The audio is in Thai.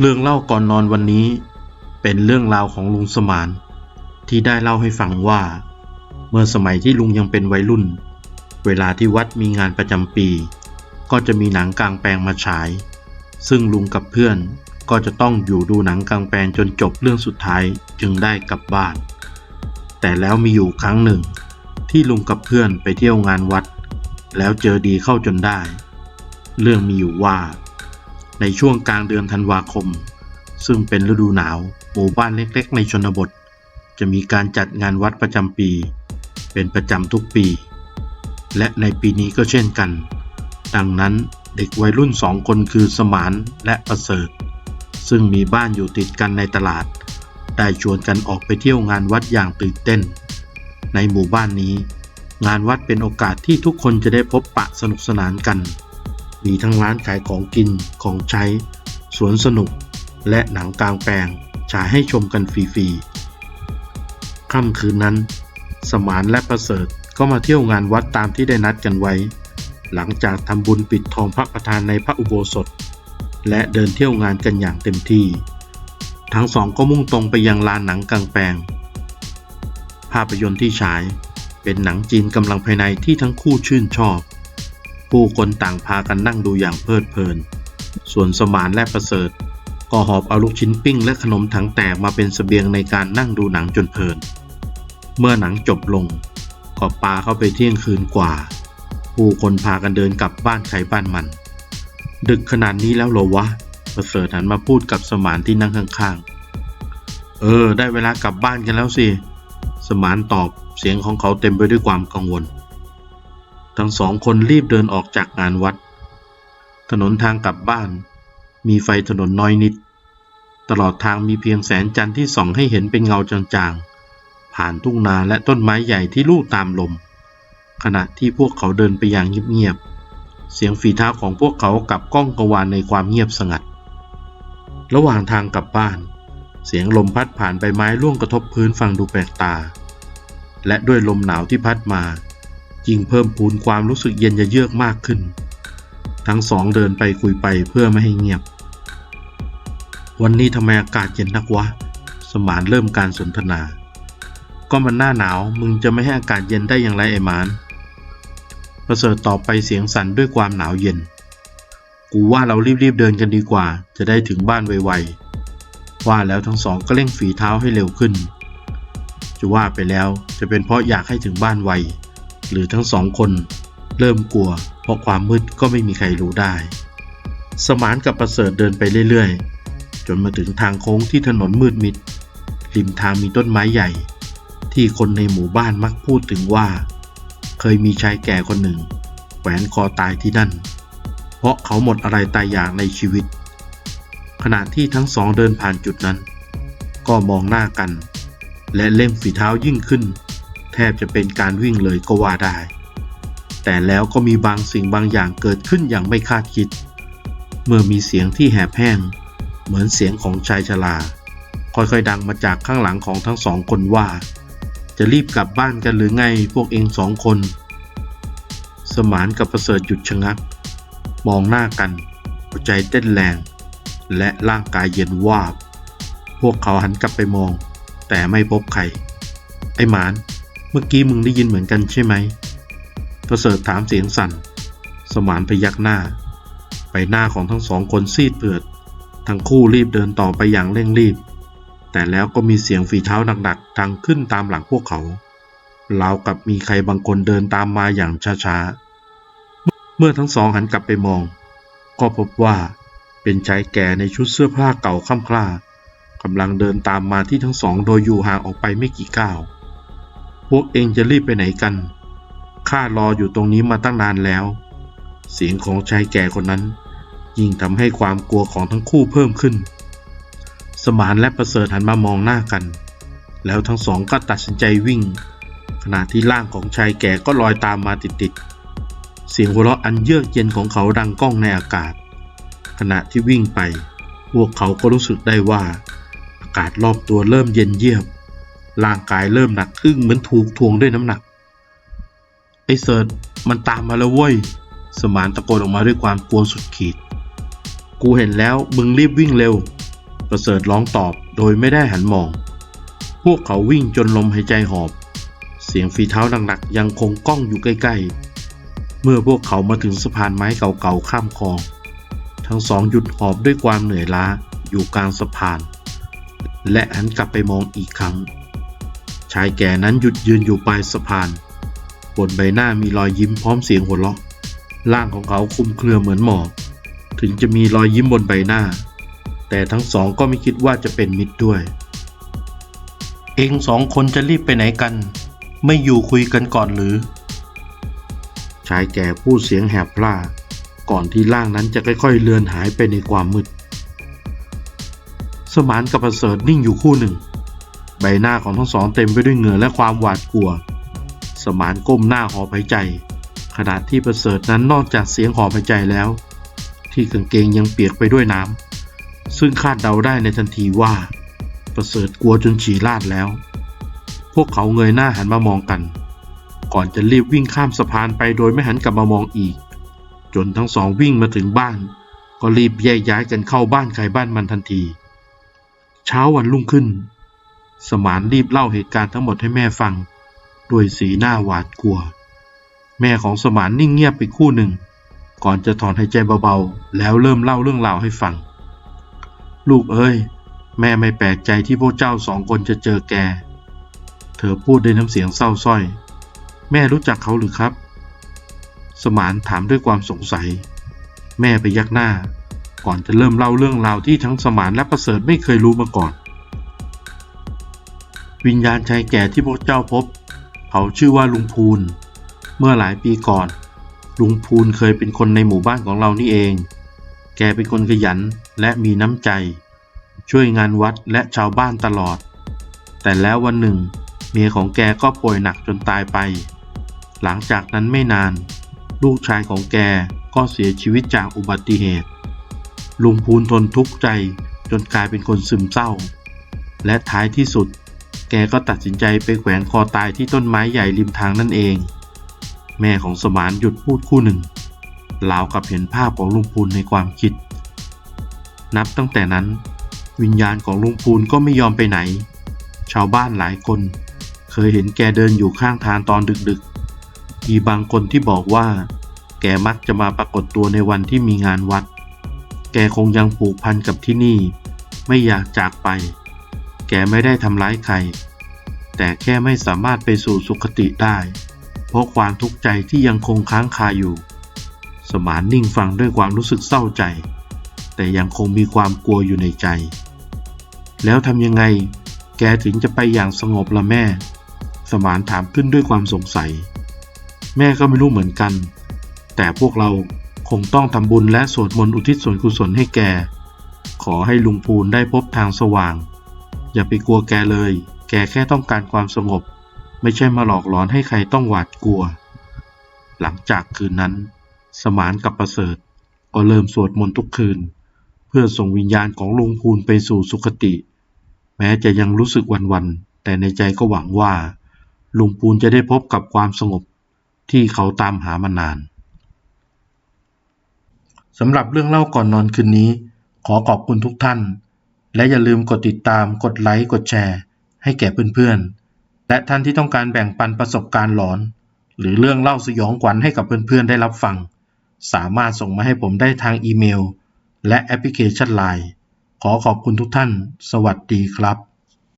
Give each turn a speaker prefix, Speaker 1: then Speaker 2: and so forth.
Speaker 1: เรื่องเล่าก่อนนอนวันนี้ เป็นเรื่องราวของลุงสมาน ที่ได้เล่าให้ฟังว่า เมื่อสมัยที่ลุงยังเป็นวัยรุ่น เวลาที่วัดมีงานประจำปี ก็จะมีหนังกลางแปลงมาฉาย ซึ่งลุงกับเพื่อนก็จะต้องอยู่ดูหนังกลางแปลงจนจบเรื่องสุดท้ายจึงได้กลับบ้าน แต่แล้วมีอยู่ครั้งหนึ่ง ที่ลุงกับเพื่อนไปเที่ยวงานวัด แล้วเจอดีเข้าจนได้ เรื่องมีอยู่ว่า ในช่วงกลางเดือนธันวาคม ซึ่งเป็นฤดูหนาว หมู่บ้านเล็กๆ ในชนบท จะมีการจัดงานวัดประจำปี เป็นประจำทุกปี และในปีนี้ก็เช่นกัน ดังนั้นเด็กวัยรุ่นสองคนคือสมานและประเสริฐ ซึ่งมีบ้านอยู่ติดกันในตลาด ได้ชวนกันออกไปเที่ยวงานวัดอย่างตื่นเต้น ในหมู่บ้านนี้ งานวัดเป็นโอกาสที่ทุกคนจะได้พบปะสนุกสนานกัน มีทั้งร้านขายของกินของใช้ สวนสนุก และหนังกลางแปลงฉายให้ชมกันฟรีๆค่ำคืนนั้น สมานและประเสริฐก็มาเที่ยวงานวัดตามที่ได้นัดกันไว้ หลังจากทำบุญปิดทองพระประธานในพระอุโบสถ และเดินเที่ยวงานกันอย่างเต็มที่ ทั้งสองก็มุ่งตรงไปยังลานหนังกลางแปลง ภาพยนตร์ที่ฉายเป็นหนังจีนกำลังภายในที่ทั้งคู่ชื่นชอบ ผู้คนต่างพากันนั่งดูอย่างเพลิดเพลิน ส่วนสมานและประเสริฐ ก็หอบเอาลูกชิ้นปิ้งและขนมถังแตกมาเป็นเสบียงในการนั่งดูหนังจนเพลิน เมื่อหนังจบลง ก็ปาเข้าไปเที่ยงคืนกว่า ผู้คนพากันเดินกลับบ้านใครบ้านมัน ดึกขนาดนี้แล้วเหรอวะ ประเสริฐหันมาพูดกับสมานที่นั่งข้างๆ เออ ได้เวลากลับบ้านกันแล้วสิ สมานตอบเสียงของเขาเต็มไปด้วยความกังวล ทั้งสองคนรีบเดินออกจากงานวัด ถนนทางกลับบ้าน มีไฟถนนน้อยนิด ตลอดทางมีเพียงแสงจันทร์ที่ส่องให้เห็นเป็นเงาจางๆ ผ่านทุ่งนาและต้นไม้ใหญ่ที่ลู่ตามลม ขณะที่พวกเขาเดินไปอย่างเงียบๆ เสียงฝีเท้าของพวกเขากับก้องกวานในความเงียบสงัด ระหว่างทางกลับบ้าน เสียงลมพัดผ่านใบไม้ร่วงกระทบพื้นฟังดูแปลกตา และด้วยลมหนาวที่พัดมา ยิ่งเพิ่มพูนความรู้สึกเย็นเยือกมากขึ้น ทั้งสองเดินไปคุยไปเพื่อไม่ให้เงียบ วันนี้ทำไมอากาศเย็นนักวะ สมานเริ่มการสนทนา ก็มันหน้าหนาวมึงจะไม่ให้อากาศเย็นได้อย่างไรไอ้มาน ประเสริฐตอบไปเสียงสั่นด้วยความหนาวเย็น กูว่าเรารีบๆเดินกันดีกว่า จะได้ถึงบ้านไวๆ ว่าแล้วทั้งสองก็เร่งฝีเท้าให้เร็วขึ้น จะว่าไปแล้วจะเป็นเพราะอยากให้ถึงบ้านไว หรือทั้งสองคนเริ่มกลัว เพราะความมืดก็ไม่มีใครรู้ได้ สมานกับประเสริฐเดินไปเรื่อยๆ จนมาถึงทางโค้งที่ถนนมืดมิด ริมทางมีต้นไม้ใหญ่ ที่คนในหมู่บ้านมักพูดถึงว่า เคยมีชายแก่คนหนึ่งแขวนคอตายที่นั่น เพราะเขาหมดอะไรตายอย่ากในชีวิต ขณะที่ทั้งสองเดินผ่านจุดนั้น ก็มองหน้ากัน และเล่มฝีเท้ายิ่งขึ้น แทบจะเป็นการวิ่งเลยก็ว่าได้ แต่แล้วก็มีบางสิ่งบางอย่างเกิดขึ้นอย่างไม่คาดคิด เมื่อมีเสียงที่แหบแห้ง เหมือนเสียงของชายชราค่อยๆดังมาจากข้างหลังของทั้งสองคนว่า จะรีบกลับบ้านกันหรือไงพวกเองสองคน สมานกับประเสริฐหยุดชะงัก มองหน้ากันหัวใจเต้นแรง และร่างกายเย็นวาบ พวกเขาหันกลับไปมอง แต่ไม่พบใคร ไอ้หมาน เมื่อกี้มึงได้ยินเหมือนกันใช่ไหมประเสริฐถามเสียงสั่น สมานพยักหน้าไปหน้าของทั้งสองคนซีดเปือด ทั้งคู่รีบเดินต่อไปอย่างเร่งรีบ แต่แล้วก็มีเสียงฝีเท้าหนักๆดังขึ้นตามหลังพวกเขาราวกับมีใครบางคนเดินตามมาอย่างช้าๆ เมื่อทั้งสองหันกลับไปมอง ก็พบว่าเป็นชายแก่ในชุดเสื้อผ้าเก่าค่ำคร่ากำลังเดินตามมาที่ทั้งสองโดยอยู่ห่างออกไปไม่กี่ก้าว พวกเองจะรีบไปไหนกัน ข้ารออยู่ตรงนี้มาตั้งนานแล้ว เสียงของชายแก่คนนั้น ยิ่งทำให้ความกลัวของทั้งคู่เพิ่มขึ้น สมานและประเสริฐหันมามองหน้ากัน แล้วทั้งสองก็ตัดสินใจวิ่ง ขณะที่ร่างของชายแก่ก็ลอยตามมาติดๆ เสียงหัวเราะอันเยือกเย็นของเขาดังก้องในอากาศ ขณะที่วิ่งไป พวกเขาก็รู้สึกได้ว่า อากาศรอบตัวเริ่มเย็นเยียบ ร่างกายเริ่มหนักอึ้งเหมือนถูกทวงด้วยน้ำหนัก ไอ้เสิร์ตมันตามมาแล้วเว้ย สมานตะโกนออกมาด้วยความกลัวสุดขีด กูเห็นแล้วมึงรีบวิ่งเร็ว ประเสริฐร้องตอบโดยไม่ได้หันมอง พวกเขาวิ่งจนลมหายใจหอบ เสียงฝีเท้าหนักๆยังคงก้องอยู่ใกล้ๆ เมื่อพวกเขามาถึงสะพานไม้เก่าๆข้ามคลอง ทั้งสองหยุดหอบด้วยความเหนื่อยล้าอยู่กลางสะพาน และหันกลับไปมองอีกครั้ง ชายแก่นั้นหยุดยืนอยู่ปลายสะพาน บนใบหน้ามีรอยยิ้มพร้อมเสียงหัวเราะ ร่างของเขาคลุมเครือเหมือนหมอกถึงจะมีรอยยิ้มบนใบหน้า แต่ทั้งสองก็ไม่คิดว่าจะเป็นมิตรด้วย เองสองคนจะรีบไปไหนกัน ไม่อยู่คุยกันก่อนหรือ ชายแก่พูดเสียงแหบพร่า ก่อนที่ร่างนั้นจะค่อยๆเลือนหายไปในความมืด สมานกับประเสริฐนิ่งอยู่คู่หนึ่ง ใบหน้าของทั้งสองเต็มไปด้วยเหงื่อและความหวาดกลัว สมานก้มหน้าหอบหายใจ ขณะที่ประเสริฐนั้นนอกจากเสียงหอบหายใจแล้ว ที่กางเกงยังเปียกไปด้วยน้ำซึ่งคาดเดาได้ในทันทีว่า ประเสริฐกลัวจนฉี่ราดแล้ว พวกเขาเงยหน้าหันมามองกัน ก่อนจะรีบวิ่งข้ามสะพานไปโดยไม่หันกลับมามองอีก จนทั้งสองวิ่งมาถึงบ้าน ก็รีบแยกย้ายกันเข้าบ้านใครบ้านมันทันที เช้าวันรุ่งขึ้น สมานรีบเล่าเหตุการณ์ทั้งหมดให้แม่ฟัง ด้วยสีหน้าหวาดกลัว แม่ของสมานนิ่งเงียบไปคู่หนึ่ง ก่อนจะถอนหายใจเบาๆ แล้วเริ่มเล่าเรื่องราวให้ฟัง ลูกเอ้ย แม่ไม่แปลกใจที่พวกเจ้าสองคนจะเจอแก เธอพูดด้วยน้ำเสียงเศร้าส้อย แม่รู้จักเขาหรือครับ สมานถามด้วยความสงสัย แม่ไปยักหน้า ก่อนจะเริ่มเล่าเรื่องราวที่ทั้งสมานและประเสริฐไม่เคยรู้มาก่อน วิญญาณชายแก่ที่พวกเจ้าพบ เขาชื่อว่าลุงพูน เมื่อหลายปีก่อน ลุงพูนเคยเป็นคนในหมู่บ้านของเรานี่เอง แกเป็นคนขยันและมีน้ำใจ ช่วยงานวัดและชาวบ้านตลอด แต่แล้ววันหนึ่ง เมียของแกก็ป่วยหนักจนตายไป หลังจากนั้นไม่นาน ลูกชายของแกก็เสียชีวิตจากอุบัติเหตุ ลุงพูนทนทุกข์ใจจนกลายเป็นคนซึมเศร้า และท้ายที่สุด กก็ตัดสินใจไปแขวนคอตายที่ต้นไม้ใหญ่ริมทางนั่นเอง แม่ของสมานหยุดพูดคู่หนึ่งราวกับเห็นภาพของลุงพูนในความคิด นับตั้งแต่นั้น วิญญาณของลุงพูนก็ไม่ยอมไปไหน ชาวบ้านหลายคน เคยเห็นแกเดินอยู่ข้างทางตอนดึกๆ มีบางคนที่บอกว่า แกมักจะมาปรากฏตัวในวันที่มีงานวัด แกคงยังผูกพันกับที่นี่ ไม่อยากจากไป แกไม่ได้ทำร้ายใคร แต่แค่ไม่สามารถไปสู่สุคติได้ เพราะความทุกข์ใจที่ยังคงค้างคาอยู่ สมานนิ่งฟังด้วยความรู้สึกเศร้าใจ แต่ยังคงมีความกลัวอยู่ในใจ แล้วทำยังไง แกถึงจะไปอย่างสงบละแม่ สมานถามขึ้นด้วยความสงสัย แม่ก็ไม่รู้เหมือนกัน แต่พวกเราคงต้องทำบุญและสวดมนต์อุทิศส่วนกุศลให้แก ขอให้ลุงพูนได้พบทางสว่าง อย่าไปกลัวแกเลย แกแค่ต้องการความสงบ ไม่ใช่มาหลอกหลอนให้ใครต้องหวาดกลัว หลังจากคืนนั้น สมานกับประเสริฐ ก็เริ่มสวดมนต์ทุกคืน เพื่อส่งวิญญาณของลุงพูนไปสู่สุคติ แม้จะยังรู้สึกวัน ๆ แต่ในใจก็หวังว่า ลุงพูนจะได้พบกับความสงบที่เขาตามหามานานสำหรับเรื่องเล่าก่อนนอนคืนนี้ ขอขอบคุณทุกท่าน และอย่าลืมกดติดตาม กดไลค์ กดแชร์ ให้แก่เพื่อนๆ และท่านที่ต้องการแบ่งปันประสบการณ์หลอน หรือเรื่องเล่าสยองขวัญให้กับเพื่อนๆ ได้รับฟัง สามารถส่งมาให้ผมได้ทางอีเมล และแอปพลิเคชันไลน์ขอขอบคุณทุกท่าน สวัสดีครับ